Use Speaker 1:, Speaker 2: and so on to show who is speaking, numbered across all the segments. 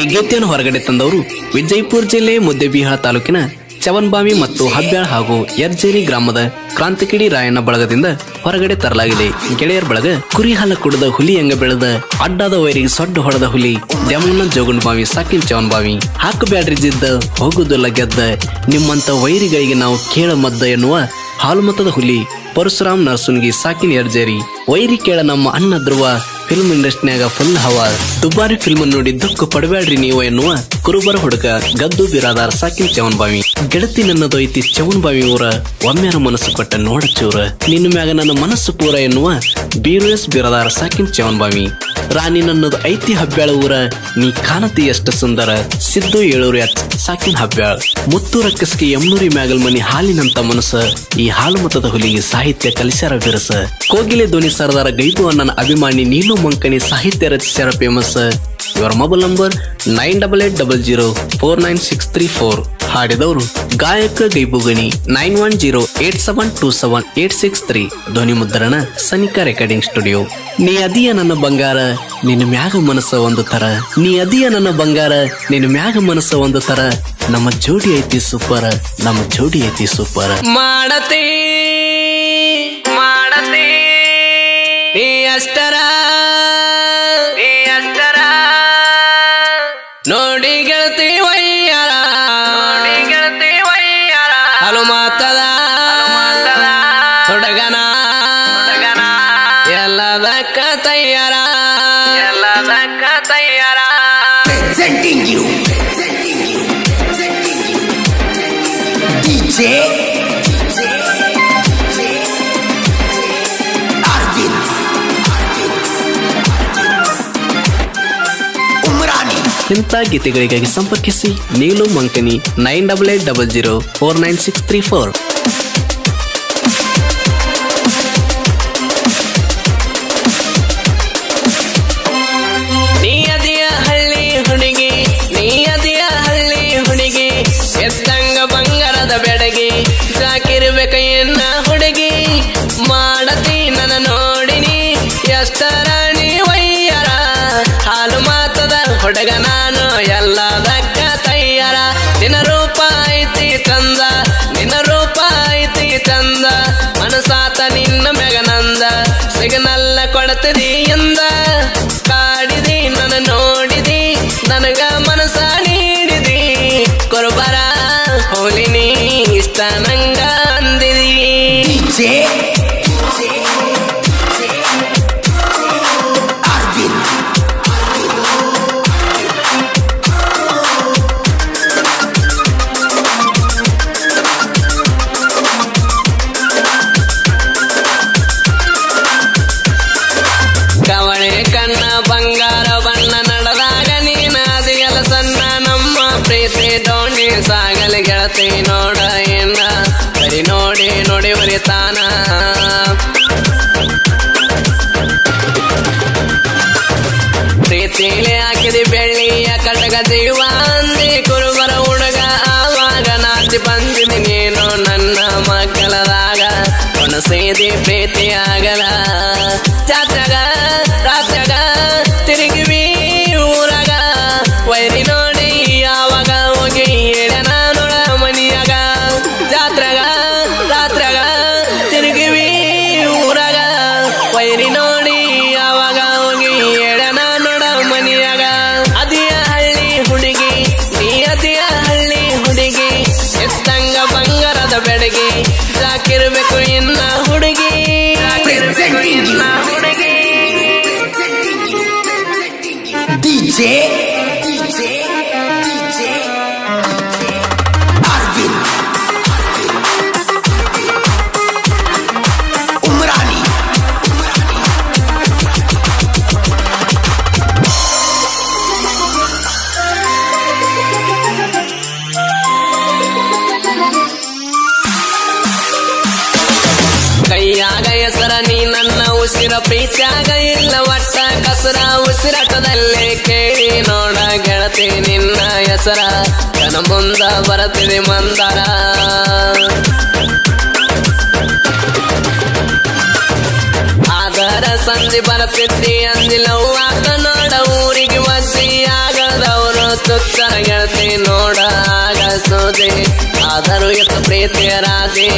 Speaker 1: ಈ ಗೀತೆಯನ್ನು ಹೊರಗಡೆ ತಂದವರು ವಿಜಯಪುರ ಜಿಲ್ಲೆ ಮುದ್ದೆಬಿಹಾಳ ತಾಲೂಕಿನ ಚವನ್ಬಾಮಿ ಮತ್ತು ಹಬ್ಯಾಳ್ ಹಾಗೂ ಯರ್ಜೇರಿ ಗ್ರಾಮದ ಕ್ರಾಂತಿಕಿಡಿ ರಾಯಣ್ಣ ಬಳಗದಿಂದ ಹೊರಗಡೆ ತರಲಾಗಿದೆ. ಗೆಳೆಯರ ಬಳಗ ಕುರಿ ಹಾಲ ಕುಡಿದ ಹುಲಿ ಹಂಗ ಬೆಳೆದ ಅಡ್ಡಾದ ವೈರಿಗೆ ಸೊಡ್ಡು ಹೊಡೆದ ಹುಲಿ ದ್ಯಾಮಣ್ಣ ಸಾಕಿ ಸಾಕಿನ್ ಚವನ್ಬಾವಿ. ಹಾಕಬ್ಯಾಡ್ರಿ ಜಿದ್ದ, ಹೋಗುದಿಲ್ಲ ಗೆದ್ದ. ನಿಮ್ಮಂತ ವೈರಿಗಳಿಗೆ ನಾವು ಕೇಳ ಮದ್ದ ಎನ್ನುವ ಹಾಲುಮತದ ಹುಲಿ ಪರಶುರಾಮ್ ನರಸುನ್ಗಿ ಸಾಕಿನ್ ಯರ್ಜೇರಿ. ವೈರಿ ಕೇಳ ನಮ್ಮ ಅಣ್ಣ ಧ್ರುವ ಫಿಲ್ಮ್ ಇಂಡಸ್ಟ್ರಿಯಾಗ ಫುಲ್ ಹವಾ ದುಬಾರಿ ಫಿಲ್ಮ್ ನೋಡಿ ದುಃಖ ಪಡಬೇಡ್ರಿ ನೀವು ಎನ್ನುವ ಕುರುಬರ ಹುಡುಗ ಗದ್ದು ಬಿರಾದಾರ್ ಸಾಕಿನ್ ಚವನ್ ಬಾವಿ ಗೆಳತಿ ನನ್ನದೊಯ್ತಿ ಚವನ್ ಬಾವಿ ಊರ ಒಮ್ಮೆರ ಮನಸ್ಸು ಕೊಟ್ಟ ನೋಡ ಚೂರ ನಿನ್ನ ಮ್ಯಾಗ ನನ್ನ ಮನಸ್ಸು ಪೂರ ಎನ್ನುವ ಬೀರುಎಸ್ ಬಿರಾದಾರ್ ಸಾಕಿನ್ ಚವನ್ ಬಾವಿ ರಾಣಿ ನನ್ನದು ಐತಿ ಹಬ್ಬ್ಯಾಳ ಊರ. ನೀ ಕಾಣತಿ ಎಷ್ಟು ಸುಂದರ. ಸಿದ್ದು ಏಳೂರು ಸಾಕಿನ ಹಬ್ಬ್ಯಾಳ ಮುತ್ತೂರ ಮುತ್ತು ರಕ್ಕಸ್ಗೆ ಎಮ್ಮನೂರಿ ಮ್ಯಾಗಲ್ ಮನಿ ಹಾಲಿನಂತ ಮನಸ್ಸ. ಈ ಹಾಲು ಮತದ ಹುಲಿಗೆ ಸಾಹಿತ್ಯ ಕಲಿಸ್ಯಾರ ಬಿರಸ. ಕೋಗಿಲೆ ಧ್ವನಿ ಸರದಾರ ಗೈದು ಅಣ್ಣನ ಅಭಿಮಾನಿ ನೀನು ಮಂಕಣಿ ಸಾಹಿತ್ಯ ರಚಿಸ್ಯಾರ ಫೇಮಸ್ ಇವರ mobile number nine double eight double zero four nine six three four ಹಾಡಿದವರು ಗಾಯಕ ಗೈಬುಗಣಿ nine one zero eight seven two seven eight six three ಧ್ವನಿ ಮುದ್ರಣ ಸನಿಕಾ ರೆಕಾರ್ಡಿಂಗ್ ಸ್ಟುಡಿಯೋ. ನೀ ಅದಿಯ ನನ್ನ ಬಂಗಾರ, ನಿನ್ನ ಮ್ಯಾಗ ಮನಸ್ಸ ಒಂದು ತರ ನೀ ಅದಿಯ ನನ್ನ ಬಂಗಾರ, ನಿನ್ನ ಮ್ಯಾಗ ಮನಸ್ಸ ಒಂದು ತರ ನಮ್ಮ ಜೋಡಿ ಐತಿ ಸೂಪರ್, ನಮ್ಮ ಜೋಡಿ ಐತಿ ಸೂಪರ್. ಮಾಡತಿ ಮಾಡತಿ ಅಷ್ಟರ ನೋಡಿ ಗೆಳತಿ ವಯ್ಯಾರ ನೋಡಿ ಗೆಳತಿ ವಯ್ಯಾರ ಹಲು ಮಾತದ ಹುಡುಗನ ಹುಡುಗನ ಎಲ್ಲದಕ್ಕ ತಯ್ಯಾರ ಎಲ್ಲದಕ್ಕ ತಯ್ಯಾರ
Speaker 2: presenting you, presenting you, presenting you, DJ,
Speaker 1: ಇಂಥ ಗೀತೆಗಳಿಗಾಗಿ ಸಂಪರ್ಕಿಸಿ Neelu Mankani nine double eight double zero four nine six three four. ನೀ ಹಳ್ಳಿ ಹುಡುಗಿ, ಮಾಡತಿ ನನ್ನ ನೋಡಿನಿ, ಎಷ್ಟರ ನೀವಯ್ಯರ ಹಾಲು ಮಾತದ ಹುಡುಗ ನಾನು ಎಲ್ಲದಕ್ಕ ತಯ್ಯಾರ ನಿನ್ನ ರೂಪ ಐತಿ ಚಂದ ನಿನ ರೂಪ ಐತಿ ಚಂದ. ಮನಸಾತ ನಿನ್ನ ಮೆಗನಂದ ಸಿಗನಲ್ಲ ಕೊಡ್ತಿದಿ ಎಂದ. ಕಾಡಿದಿ, ನನ್ನ ನೋಡಿದಿ, ನನಗ ಮನಸ ನೀಡಿದಿ. ಕೊರಬರ ಹೋಲಿನಿ ಇಷ್ಟ ನಂಗ ಅಂದಿದಿ. ಗೆಳತಿ ನೋಡ ಏನ? ಬರಿ ನೋಡಿ ನೋಡಿ ಬರಿತಾನ ಪ್ರೀತಿಲಿ ಹಾಕಿದಿ ಬೆಳ್ಳಿಯ ಕಟಗ ಜೀವ ಹೆಸರ ಉಸಿರಾಟದಲ್ಲೇ ಕೇಳಿ ನೋಡ ಗೆಳತಿ ನಿನ್ನ ಹೆಸರ. ಕನ ಮುಂದ ಬರತಿದೆ ಮಂದರ. ಆದರ ಸಂಜೆ ಬರತಿದ್ದಿ ಅಂದಿಲ್ಲವು ಆತ ನೋಡ ಊರಿಗೆ ಮಜ್ಜಿ ಆಗದವರು ಸುತ್ತ ಗೆಳತಿ ನೋಡ ಆಗ ಸೋದೆ ಆದರೂ ಎಷ್ಟು ಪ್ರೀತಿಯ ರಾಜೇ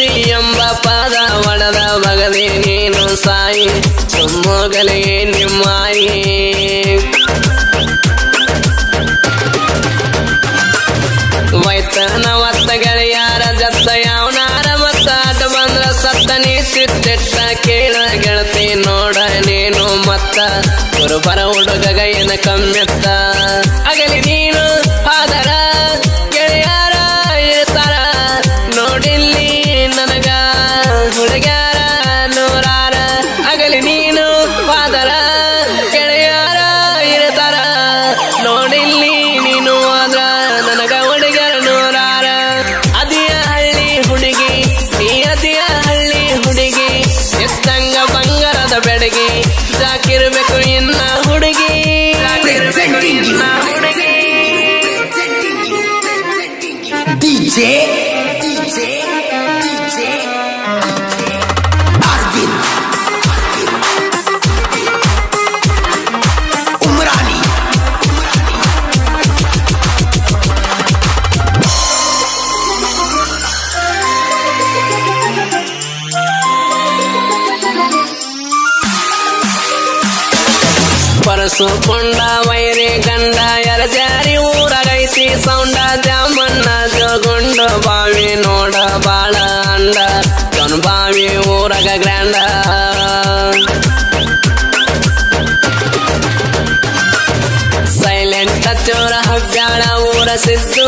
Speaker 1: ಸಿ ಎಂಬ ಪಾದ ಒಡದ ಮಗನೇ ನೀನು ಸಾಯಿ ಸುಮ್ಮಗಲೇ ನಿಮ್ಮಾಯಿ. ವೈತನ ವತ್ತ ಗೆಳೆಯಾರ ಜತ್ತ ಯಾವನಾರ ಮತ್ತಾಟ ಬಂದ್ರ ಸತ್ತ ನೀ ತಿಟ್ಟ ಕೇಳ ಗೆಳತಿ ನೋಡ ನೀನು ಮತ್ತ. ಗುರುಬರ ಹುಡುಗ ಏನ ಕಮ್ಮೆತ್ತ. ಅಗಲಿ
Speaker 2: DJ, DJ, DJ. பரசு
Speaker 1: கொண்டா வயிறு கண்டா யார சாரி ಗಣಪತಿ ಸೌಂಡ ಜಾಮಣ್ಣ ಬಾವಿ ನೋಡ ಬಾಳ ಅಂಡ ಕನ್ ಬಾವಿ ಊರಗ ಗ್ರ್ಯಾಂಡ. ಸೈಲೆಂಟ್ ಚೋರ ಹಗ್ಗಾಳ ಊರ ಸಿದ್ದು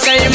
Speaker 1: かい